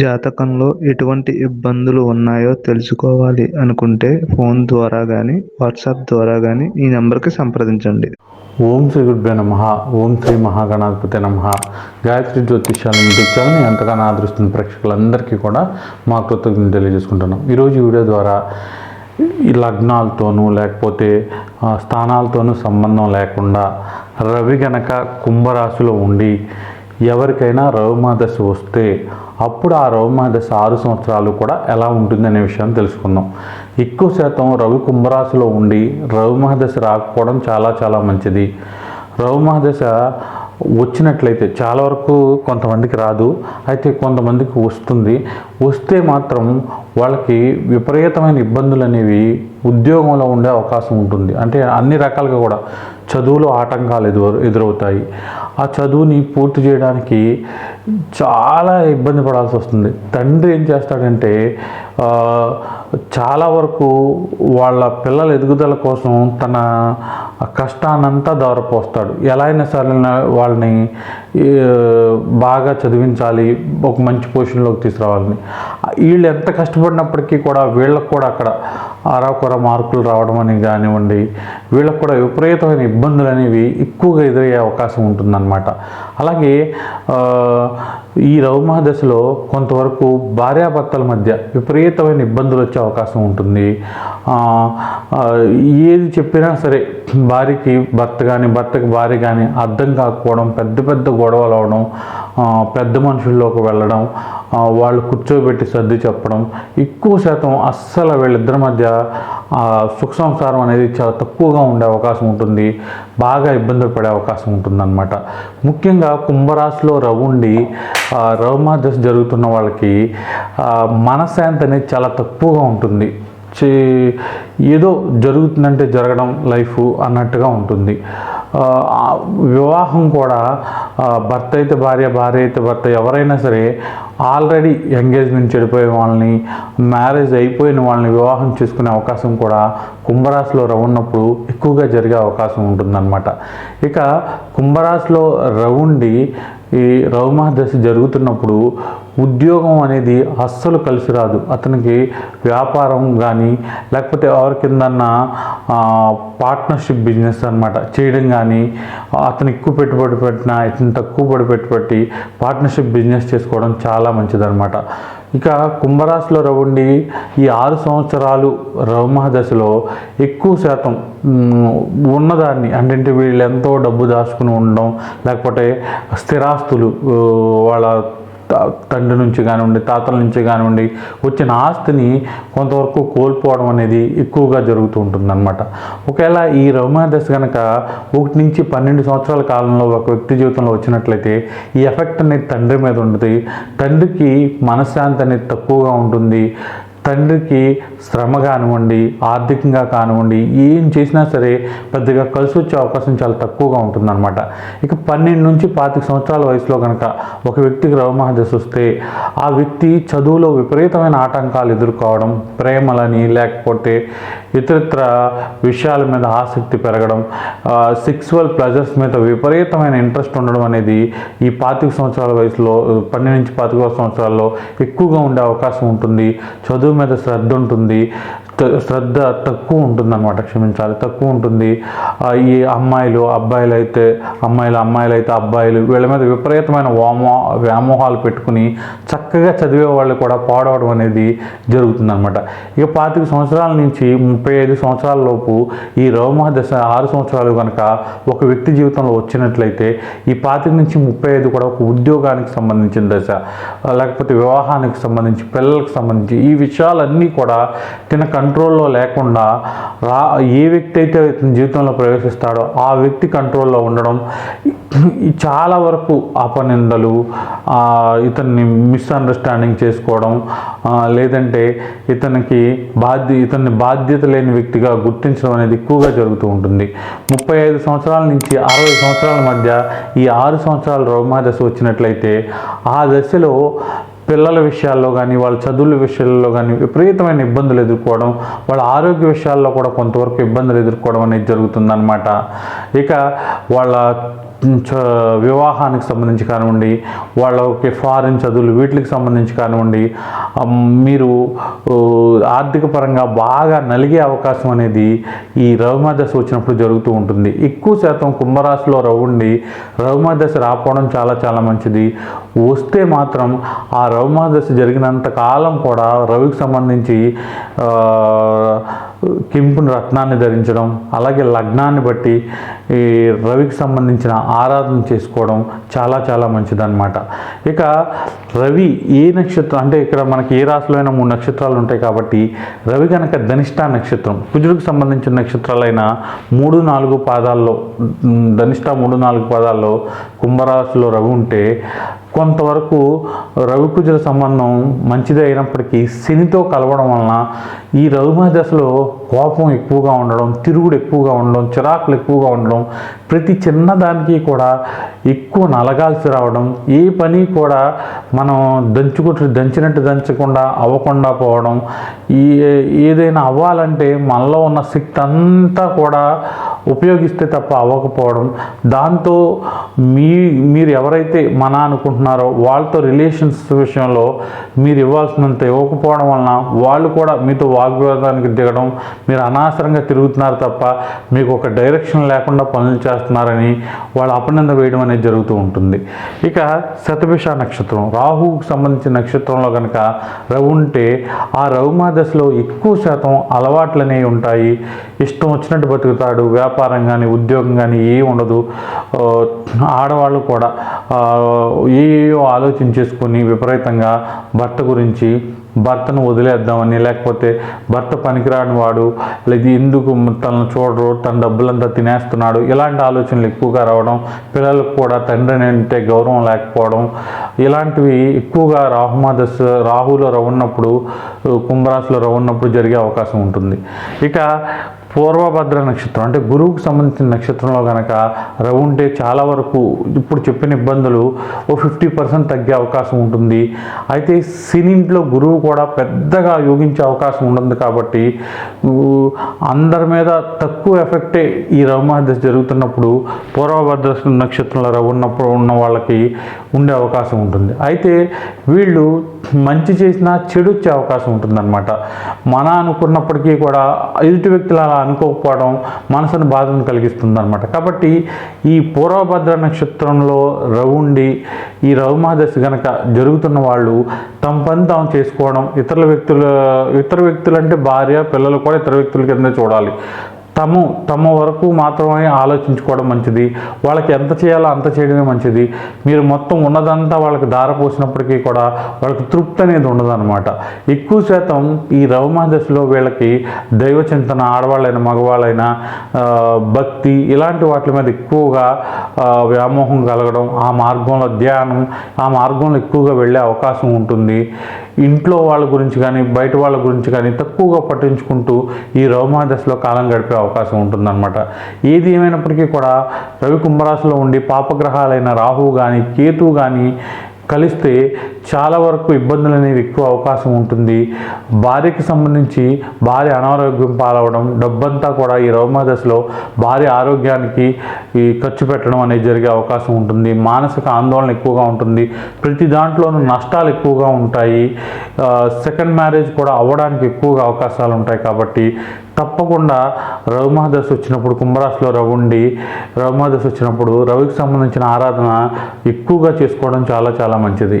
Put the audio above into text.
జాతకంలో ఎటువంటి ఇబ్బందులు ఉన్నాయో తెలుసుకోవాలి అనుకుంటే ఫోన్ ద్వారా కానీ వాట్సాప్ ద్వారా కానీ ఈ నెంబర్కి సంప్రదించండి. ఓం శ్రీ గురుభ్యో నమ. ఓం శ్రీ మహాగణాధిపతి నమ. గాయత్రి జ్యోతిష్యాల యూట్యూబ్ ఛానల్ని ఎంతగానో ఆదరిస్తున్న ప్రేక్షకులందరికీ కూడా మా కృతజ్ఞతలు తెలియజేసుకుంటున్నాం. ఈరోజు వీడియో ద్వారా ఈ లగ్నాలతోనూ లేకపోతే స్థానాలతోనూ సంబంధం లేకుండా రవి గనక కుంభరాశిలో ఉండి ఎవరికైనా రౌమాదశ వస్తే అప్పుడు ఆ రౌమాదశ ఆరు సంవత్సరాలు కూడా ఎలా ఉంటుందనే విషయాన్ని తెలుసుకుందాం. ఎక్కువ శాతం రవి కుంభరాశిలో ఉండి రౌమాదశ రాకపోవడం చాలా చాలా మంచిది. రౌమాదశ వచ్చినట్లయితే చాలా వరకు కొంతమందికి రాదు. అయితే కొంతమందికి వస్తుంది. వస్తే మాత్రం వాళ్ళకి విపరీతమైన ఇబ్బందులు అనేవి ఉద్యోగంలో ఉండే అవకాశం ఉంటుంది. అంటే అన్ని రకాలుగా కూడా చదువులో ఆటంకాలు ఎదురు ఎదురవుతాయి. ఆ చదువుని పూర్తి చేయడానికి చాలా ఇబ్బంది పడాల్సి వస్తుంది. తండ్రి ఏం చేస్తాడంటే చాలా వరకు వాళ్ళ పిల్లల ఎదుగుదల కోసం తన కష్టాన్నంతా దారపోస్తాడు. ఎలా అయినా సరే వాళ్ళని బాగా చదివించాలి ఒక మంచి పొజిషన్లోకి తీసుకురావాలని. వీళ్ళు ఎంత కష్టపడినప్పటికీ కూడా వీళ్ళకు కూడా అక్కడ అరాకొర మార్కులు రావడం అని కానివ్వండి వీళ్ళకు కూడా విపరీతమైన ఇబ్బందులు అనేవి ఎక్కువగా ఎదురయ్యే అవకాశం ఉంటుందన్నమాట. అలాగే ఈ రౌమా దశలో కొంతవరకు భార్యాభర్తల మధ్య విపరీతమైన ఇబ్బందులు వచ్చే అవకాశం ఉంటుంది. ఏది చెప్పినా సరే భార్యకి భర్త కానీ భర్తకి భార్య కానీ అర్థం కాకపోవడం పెద్ద పెద్ద గొడవలు అవడం పెద్ద మనుషుల్లోకి వెళ్ళడం వాళ్ళు కూర్చోబెట్టి సర్ది చెప్పడం ఎక్కువ శాతం అస్సలు వీళ్ళిద్దరి మధ్య సుఖ సంసారం అనేది చాలా తక్కువగా ఉండే అవకాశం ఉంటుంది. బాగా ఇబ్బందులు పడే అవకాశం ఉంటుందన్నమాట. ముఖ్యంగా కుంభరాశిలో రవుండి ఆ, రవమా దశ జరుగుతున్న వాళ్ళకి మనశాంతి మనశ్శాంతి అనేది చాలా తక్కువగా ఉంటుంది. చే ఏదో జరుగుతుందంటే జరగడం లైఫ్ అన్నట్టుగా ఉంటుంది. వివాహం కూడా భర్త అయితే భార్య భార్య అయితే భర్త ఎవరైనా సరే ఆల్రెడీ ఎంగేజ్మెంట్ చెడిపోయిన వాళ్ళని మ్యారేజ్ అయిపోయిన వాళ్ళని వివాహం చేసుకునే అవకాశం కూడా కుంభరాశిలో రవున్నప్పుడు ఎక్కువగా జరిగే అవకాశం ఉంటుందన్నమాట. ఇక కుంభరాశిలో రవుండి ఈ రౌమా దశ జరుగుతున్నప్పుడు ఉద్యోగం అనేది అస్సలు కలిసి రాదు. అతనికి వ్యాపారం కానీ లేకపోతే ఎవరి కిందన్నా పార్ట్నర్షిప్ బిజినెస్ అనమాట చేయడం కానీ అతను ఎక్కువ పెట్టుబడి పెట్టినా ఇతను తక్కువ పడి పెట్టి పార్ట్నర్షిప్ బిజినెస్ చేసుకోవడం చాలా మంచిదన్నమాట. ఇక కుంభరాశిలో రవుండి ఈ ఆరు సంవత్సరాలు రౌమా దశలో ఎక్కువ శాతం ఉన్నదాన్ని అంటే వీళ్ళు ఎంతో డబ్బు దాచుకుని ఉండడం లేకపోతే స్థిరాస్తులు వాళ్ళ తండ్రి నుంచి కానివ్వండి తాతల నుంచి కానివ్వండి వచ్చిన ఆస్తిని కొంతవరకు కోల్పోవడం అనేది ఎక్కువగా జరుగుతూ ఉంటుందన్నమాట. ఒకవేళ ఈ రౌమా దశ కనుక ఒకటి నుంచి పన్నెండు సంవత్సరాల కాలంలో ఒక వ్యక్తి జీవితంలో వచ్చినట్లయితే ఈ ఎఫెక్ట్ అనేది తండ్రి మీద ఉంటుంది. తండ్రికి మనశ్శాంతి అనేది తక్కువగా ఉంటుంది. తండ్రికి శ్రమ కానివ్వండి ఆర్థికంగా కానివ్వండి ఏం చేసినా సరే పెద్దగా కలిసి వచ్చే అవకాశం చాలా తక్కువగా ఉంటుందన్నమాట. ఇక పన్నెండు నుంచి పాతిక సంవత్సరాల వయసులో కనుక ఒక వ్యక్తికి రవమహదశ వస్తే ఆ వ్యక్తి చదువులో విపరీతమైన ఆటంకాలు ఎదుర్కోవడం ప్రేమలని లేకపోతే ఇతరత్ర విషయాల మీద ఆసక్తి పెరగడం సెక్సువల్ ప్లెజర్స్ మీద విపరీతమైన ఇంట్రెస్ట్ ఉండడం అనేది ఈ పాతిక సంవత్సరాల వయసులో పన్నెండు నుంచి పాతిక సంవత్సరాల్లో ఎక్కువగా ఉండే అవకాశం ఉంటుంది. చదువు మీద శ్రద్ధ ఉంటుంది. శ్రద్ధ తక్కువ ఉంటుంది అనమాట క్షమించాలి. తక్కువ ఉంటుంది. ఈ అమ్మాయిలు అబ్బాయిలు అయితే అమ్మాయిలు అమ్మాయిలు అయితే అబ్బాయిలు వీళ్ళ మీద విపరీతమైన వామో వ్యామోహాలు పెట్టుకుని చక్కగా చదివే వాళ్ళు కూడా పాడవడం అనేది జరుగుతుందన్నమాట. ఇక పాతిక సంవత్సరాల నుంచి ముప్పై ఐదు సంవత్సరాల లోపు ఈ రౌమా దశ ఆరు సంవత్సరాలు కనుక ఒక వ్యక్తి జీవితంలో వచ్చినట్లయితే ఈ పాతిక నుంచి ముప్పై ఐదు కూడా ఒక ఉద్యోగానికి సంబంధించిన దశ లేకపోతే వివాహానికి సంబంధించి పిల్లలకు సంబంధించి ఈ విషయాలన్నీ కూడా తినక కంట్రోల్లో లేకుండా రా ఏ వ్యక్తి అయితే ఇతని జీవితంలో ప్రవేశిస్తాడో ఆ వ్యక్తి కంట్రోల్లో ఉండడం చాలా వరకు అపనిందలు ఇతన్ని మిస్అండర్స్టాండింగ్ చేసుకోవడం లేదంటే ఇతనికి బాధ్య ఇతన్ని బాధ్యత లేని వ్యక్తిగా గుర్తించడం అనేది ఎక్కువగా జరుగుతూ ఉంటుంది. ముప్పై ఐదు సంవత్సరాల నుంచి అరవై సంవత్సరాల మధ్య ఈ ఆరు సంవత్సరాల రౌమా దశ వచ్చినట్లయితే ఆ దశలో పిల్లల విషయాల్లో కానీ వాళ్ళ చదువుల విషయాల్లో కానీ విపరీతమైన ఇబ్బందులు ఎదుర్కోవడం వాళ్ళ ఆరోగ్య విషయాల్లో కూడా కొంతవరకు ఇబ్బందులు ఎదుర్కోవడం అనేది జరుగుతుందన్నమాట. ఇక వాళ్ళ చ- వివాహానికి సంబంధించి కానివ్వండి వాళ్ళకి ఫారిన్ చదువులు వీటికి సంబంధించి కానివ్వండి మీరు ఆర్థిక పరంగా బాగా నలిగే అవకాశం అనేది ఈ రవిమాదశ వచ్చినప్పుడు జరుగుతూ ఉంటుంది. ఎక్కువ శాతం కుంభరాశిలో రవ్వుండి రవిమ దశ రాకపోవడం చాలా చాలా మంచిది. వస్తే మాత్రం ఆ రవిమ దశ జరిగినంత కాలం కూడా రవికి సంబంధించి కింపుని రత్నాన్ని ధరించడం అలాగే లగ్నాన్ని బట్టి ఈ రవికి సంబంధించిన ఆరాధన చేసుకోవడం చాలా చాలా మంచిదన్నమాట. ఇక రవి ఏ నక్షత్రం అంటే ఇక్కడ మనకి ఏ రాశిలో అయినా మూడు నక్షత్రాలు ఉంటాయి కాబట్టి రవి కనుక ధనిష్ట నక్షత్రం కుజుడికి సంబంధించిన నక్షత్రాలైన మూడు నాలుగు పాదాల్లో ధనిష్ట మూడు నాలుగు పాదాల్లో కుంభరాశిలో రవి ఉంటే కొంతవరకు రవికుజుల సంబంధం మంచిదే అయినప్పటికీ శనితో కలవడం వలన ఈ రవిమ దశలో కోపం ఎక్కువగా ఉండడం తిరుగుడు ఎక్కువగా ఉండడం చిరాకులు ఎక్కువగా ఉండడం ప్రతి చిన్నదానికి కూడా ఎక్కువ నలగాల్సి రావడం ఏ పని కూడా మనం దంచుకుంటు దంచినట్టు దంచకుండా అవ్వకుండా పోవడం ఈ ఏదైనా అవ్వాలంటే మనలో ఉన్న శక్తి అంతా కూడా ఉపయోగిస్తే తప్ప అవ్వకపోవడం. దాంతో మీ మీరు ఎవరైతే మన అనుకుంటున్నారో వాళ్ళతో రిలేషన్స్ విషయంలో మీరు ఇవ్వాల్సినంత ఇవ్వకపోవడం వలన వాళ్ళు కూడా మీతో వాగ్వివాదానికి దిగడం మీరు అనవసరంగా తిరుగుతున్నారు తప్ప మీకు ఒక డైరెక్షన్ లేకుండా పనులు చేస్తున్నారని వాళ్ళు అపనింద వేయడం అనేది జరుగుతూ ఉంటుంది. ఇక శతభిష నక్షత్రం. రాహువుకు సంబంధించిన నక్షత్రంలో కనుక రవి ఉంటే ఆ రవిమా దశలో ఎక్కువ శాతం అలవాట్లు అనేవి ఉంటాయి. ఇష్టం వచ్చినట్టు బతుకుతాడు వ్యాపారం వ్యాపారం కానీ ఉద్యోగం కానీ ఏ ఉండదు. ఆడవాళ్ళు కూడా ఆ, ఏయో ఆలోచించేసుకొని విపరీతంగా భర్త గురించి భర్తను వదిలేద్దామని లేకపోతే భర్త పనికిరాని వాడు లేదా ఎందుకు తనను చూడరు తన డబ్బులంతా తినేస్తున్నాడు ఇలాంటి ఆలోచనలు ఎక్కువగా రావడం పిల్లలకు కూడా తండ్రిని అంటే గౌరవం లేకపోవడం ఇలాంటివి ఎక్కువగా రాహుమాదశ రాహులో రవున్నప్పుడు కుంభరాశిలో రవున్నప్పుడు జరిగే అవకాశం ఉంటుంది. ఇక పూర్వభద్ర నక్షత్రం అంటే గురువుకు సంబంధించిన నక్షత్రంలో కనుక రవి ఉంటే చాలా వరకు ఇప్పుడు చెప్పిన ఇబ్బందులు ఓ ఫిఫ్టీ పర్సెంట్ తగ్గే అవకాశం ఉంటుంది. అయితే సినింట్లో గురువు కూడా పెద్దగా యోగించే అవకాశం ఉండదు కాబట్టి అందరి మీద తక్కువ ఎఫెక్టే ఈ రవిమహదశ జరుగుతున్నప్పుడు పూర్వభద్ర నక్షత్రంలో రవి ఉన్నప్పుడు ఉన్న వాళ్ళకి ఉండే అవకాశం ఉంటుంది. అయితే వీళ్ళు మంచి చేసినా చెడు వచ్చే అవకాశం ఉంటుందన్నమాట. మన అనుకున్నప్పటికీ కూడా ఎదుటి వ్యక్తులు అలా అనుకోకపోవడం మనసును బాధను కలిగిస్తుంది అనమాట కాబట్టి ఈ పూర్వభద్ర నక్షత్రంలో రవుండి ఈ రవిమహదశ గనక జరుగుతున్న వాళ్ళు తమ పని తాము చేసుకోవడం ఇతరుల వ్యక్తులు ఇతర వ్యక్తులు అంటే భార్య పిల్లలు కూడా ఇతర వ్యక్తుల కింద చూడాలి. తము తమ వరకు మాత్రమే ఆలోచించుకోవడం మంచిది. వాళ్ళకి ఎంత చేయాలో అంత చేయడమే మంచిది. మీరు మొత్తం ఉన్నదంతా వాళ్ళకి దారపోసినప్పటికీ కూడా వాళ్ళకి తృప్తి అనేది ఉండదన్నమాట. ఎక్కువ శాతం ఈ రవమా దశలో వీళ్ళకి దైవ చింతన ఆడవాళ్ళైనా మగవాళ్ళైనా భక్తి ఇలాంటి వాటి మీద ఎక్కువగా వ్యామోహం కలగడం ఆ మార్గంలో ధ్యానం ఆ మార్గంలో ఎక్కువగా వెళ్ళే అవకాశం ఉంటుంది. ఇంట్లో వాళ్ళ గురించి కానీ బయట వాళ్ళ గురించి కానీ తక్కువగా పట్టించుకుంటూ ఈ రవమా దశలో కాలం గడిపే అవకాశం ఉంటుందన్నమాట. ఏది ఏమైనప్పటికీ కూడా రవి కుంభరాశిలో ఉండి పాపగ్రహాలైన రాహువు కానీ కేతువు కానీ కలిస్తే చాలా వరకు ఇబ్బందులు అనేవి ఎక్కువ అవకాశం ఉంటుంది. భార్యకి సంబంధించి భార్య అనారోగ్యం పాలవడం డబ్బంతా కూడా ఈ రౌమ దశలో భార్య ఆరోగ్యానికి ఈ ఖర్చు పెట్టడం అనేది జరిగే అవకాశం ఉంటుంది. మానసిక ఆందోళన ఎక్కువగా ఉంటుంది. ప్రతి దాంట్లోనూ నష్టాలు ఎక్కువగా ఉంటాయి. సెకండ్ మ్యారేజ్ కూడా అవ్వడానికి ఎక్కువగా అవకాశాలు ఉంటాయి కాబట్టి తప్పకుండా రవిమహదశ వచ్చినప్పుడు కుంభరాశిలో రవి ఉండి రవిమహదశ వచ్చినప్పుడు రవికి సంబంధించిన ఆరాధన ఎక్కువగా చేసుకోవడం చాలా చాలా మంచిది.